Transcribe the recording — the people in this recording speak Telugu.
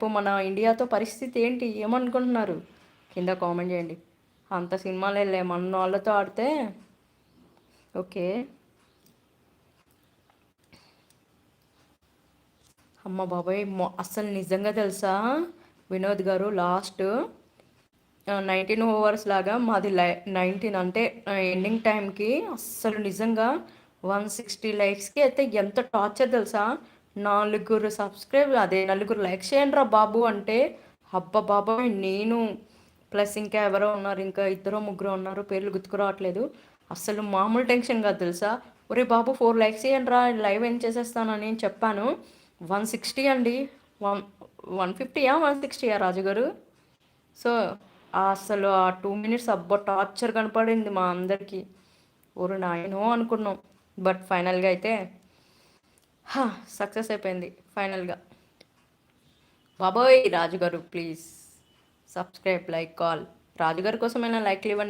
ఇప్పుడు మన ఇండియాతో పరిస్థితి ఏంటి? ఏమనుకుంటున్నారు? కింద కామెంట్ చేయండి. అంత సినిమాలు వెళ్ళే మన వాళ్ళతో ఆడితే. ఓకే. అమ్మ బాబాయ్ మొ- అస్సలు నిజంగా తెలుసా? వినోద్ గారు లాస్ట్ నైన్టీన్ ఓవర్స్ లాగా మాది లై నైన్టీన్ అంటే ఎండింగ్ టైంకి అస్సలు నిజంగా వన్ సిక్స్టీ లైక్స్కి అయితే ఎంత టార్చర్ తెలుసా? నలుగురు సబ్స్క్రైబ్ అదే నలుగురు లైక్ చేయండి రా బాబు అంటే అబ్బ బాబాయ్ నేను ప్లస్ ఇంకా ఎవరో ఉన్నారు ఇంకా ఇద్దరు ముగ్గురు ఉన్నారు పేర్లు గుర్తుకురావట్లేదు అసలు మామూలు టెన్షన్ కాదు తెలుసా? ఒరే బాబు ఫోర్ లైక్స్ చేయండి రా లైవ్ ఏం చేసేస్తానని చెప్పాను. వన్ సిక్స్టీ అండి. వన్ వన్ ఫిఫ్టీయా వన్ సిక్స్టీయా రాజుగారు సో అసలు ఆ టూ మినిట్స్ అబ్బా టార్చర్ కనపడింది మా అందరికీ. ఊరు నాయనో అనుకున్నాం. బట్ ఫైనల్గా అయితే సక్సెస్ అయిపోయింది ఫైనల్గా. బాబోయ్ రాజుగారు ప్లీజ్. Subscribe like call. రాజుగారి కోసమైనా లైక్లు ఇవ్వండి.